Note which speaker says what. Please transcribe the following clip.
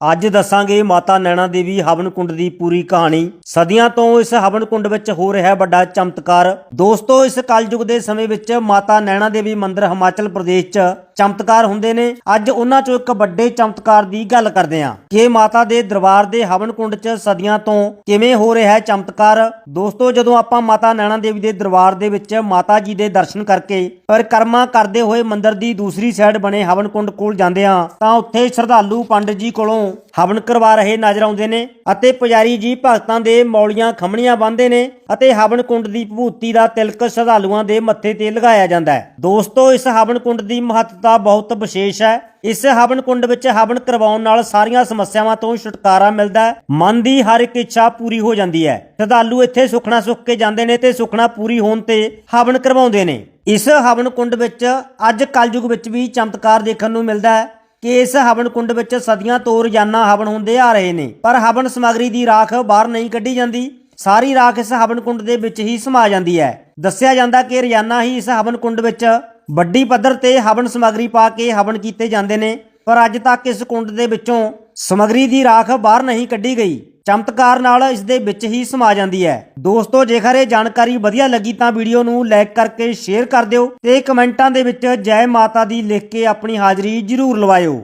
Speaker 1: ਅੱਜ ਦੱਸਾਂਗੇ ਮਾਤਾ ਨੈਣਾ ਦੇਵੀ ਹਵਨ ਕੁੰਡ ਦੀ ਪੂਰੀ ਕਹਾਣੀ। ਸਦੀਆਂ ਤੋਂ ਇਸ ਹਵਨ ਕੁੰਡ ਵਿੱਚ ਹੋ ਰਿਹਾ ਵੱਡਾ ਚਮਤਕਾਰ। ਦੋਸਤੋ, ਇਸ ਕਲਯੁਗ ਦੇ ਸਮੇਂ ਵਿੱਚ ਮਾਤਾ ਨੈਣਾ ਦੇਵੀ ਮੰਦਿਰ ਹਿਮਾਚਲ ਪ੍ਰਦੇਸ਼ 'ਚ ਚਮਤਕਾਰ ਹੁੰਦੇ ਨੇ। ਅੱਜ ਉਹਨਾਂ 'ਚੋਂ ਇੱਕ ਵੱਡੇ ਚਮਤਕਾਰ ਦੀ ਗੱਲ ਕਰਦੇ ਹਾਂ। ਕਿ ਮਾਤਾ ਦੇ ਦਰਬਾਰ ਦੇ ਹਵਨ ਕੁੰਡ 'ਚ ਸਦੀਆਂ ਤੋਂ ਕਿਵੇਂ ਹੋ ਰਿਹਾ ਹੈ ਚਮਤਕਾਰ? ਦੋਸਤੋ, ਜਦੋਂ ਆਪਾਂ ਮਾਤਾ ਨੈਣਾ ਦੇਵੀ ਦੇ ਦਰਬਾਰ ਦੇ ਵਿੱਚ ਮਾਤਾ ਜੀ ਦੇ ਦਰਸ਼ਨ ਕਰਕੇ ਪਰਿਕਰਮਾ ਕਰਦੇ ਹੋਏ ਮੰਦਿਰ ਦੀ ਦੂਸਰੀ ਸਾਈਡ ਬਣੇ ਹਵਨ ਕੁੰਡ ਕੋਲ ਜਾਂਦੇ ਹਾਂ, ਤਾਂ ਉੱਥੇ ਸ਼ਰਧਾਲੂ ਪੰਡਿਤ ਜੀ ਕੋਲੋਂ ਹਵਨ ਕਰਵਾ ਰਹੇ ਨਜ਼ਰ ਆਉਂਦੇ ਨੇ ਅਤੇ ਪੁਜਾਰੀ ਜੀ ਭਗਤਾਂ ਦੇ ਮੌਲੀਆਂ ਖਮਣੀਆਂ ਬੰਨ੍ਹਦੇ ਨੇ ਅਤੇ ਹਵਨ ਕੁੰਡ ਦੀ ਭੂਤੀ ਦਾ ਤਿਲਕ ਸ਼ਰਧਾਲੂਆਂ ਦੇ ਮੱਥੇ ਤੇ ਲਗਾਇਆ ਜਾਂਦਾ ਹੈ। ਦੋਸਤੋ, ਇਸ ਹਵਨ ਕੁੰਡ ਦੀ ਮਹੱਤਤਾ ਬਹੁਤ ਵਿਸ਼ੇਸ਼ ਹੈ। ਇਸ ਹਵਨ ਕੁੰਡ ਵਿੱਚ ਹਵਨ ਕਰਵਾਉਣ ਨਾਲ ਸਾਰੀਆਂ ਸਮੱਸਿਆਵਾਂ ਤੋਂ ਛੁਟਕਾਰਾ ਮਿਲਦਾ ਹੈ। ਮਨ ਦੀ ਹਰ ਇੱਕ ਇੱਛਾ ਪੂਰੀ ਹੋ ਜਾਂਦੀ ਹੈ। ਸ਼ਰਧਾਲੂ ਇੱਥੇ ਸੁਖਣਾ ਸੁੱਖ ਕੇ ਜਾਂਦੇ ਨੇ ਤੇ ਸੁਖਣਾ ਪੂਰੀ ਹੋਣ ਤੇ ਹਵਨ ਕਰਵਾਉਂਦੇ ਨੇ। ਇਸ ਹਵਨ ਕੁੰਡ ਵਿੱਚ ਅੱਜ ਕਲਯੁਗ ਵਿੱਚ ਵੀ ਚਮਤਕਾਰ ਦੇਖਣ ਨੂੰ ਮਿਲਦਾ ਹੈ। ਕਿ ਇਸ ਹਵਨ ਕੁੰਡ ਵਿੱਚ ਸਦੀਆਂ ਤੋਂ ਰੋਜ਼ਾਨਾ ਹਵਨ ਹੁੰਦੇ ਆ ਰਹੇ ਨੇ, ਪਰ ਹਵਨ ਸਮੱਗਰੀ ਦੀ ਰਾਖ ਬਾਹਰ ਨਹੀਂ ਕੱਢੀ ਜਾਂਦੀ। ਸਾਰੀ ਰਾਖ ਇਸ ਹਵਨ ਕੁੰਡ ਦੇ ਵਿੱਚ ਹੀ ਸਮਾ ਜਾਂਦੀ ਹੈ। ਦੱਸਿਆ ਜਾਂਦਾ ਕਿ ਰੋਜ਼ਾਨਾ ਹੀ ਇਸ ਹਵਨ ਕੁੰਡ ਵਿੱਚ ਵੱਡੀ ਪੱਧਰ ਤੇ ਹਵਨ ਸਮੱਗਰੀ ਪਾ ਕੇ ਹਵਨ ਕੀਤੇ ਜਾਂਦੇ ਨੇ, ਪਰ ਅੱਜ ਤੱਕ ਇਸ ਕੁੰਡ ਦੇ ਵਿੱਚੋਂ ਸਮੱਗਰੀ ਦੀ ਰਾਖ ਬਾਹਰ ਨਹੀਂ ਕੱਢੀ ਗਈ। ਚਮਤਕਾਰ ਨਾਲ ਇਸ ਦੇ ਵਿੱਚ ਹੀ ਸਮਾ ਜਾਂਦੀ ਹੈ। ਦੋਸਤੋ, ਜੇਕਰ ਇਹ ਜਾਣਕਾਰੀ ਵਧੀਆ ਲੱਗੀ ਤਾਂ ਵੀਡੀਓ ਨੂੰ ਲਾਈਕ ਕਰਕੇ ਸ਼ੇਅਰ ਕਰ ਦਿਓ ਤੇ ਕਮੈਂਟਾਂ ਦੇ ਵਿੱਚ ਜੈ ਮਾਤਾ ਦੀ ਲਿਖ ਕੇ ਆਪਣੀ ਹਾਜ਼ਰੀ ਜ਼ਰੂਰ ਲਵਾਇਓ।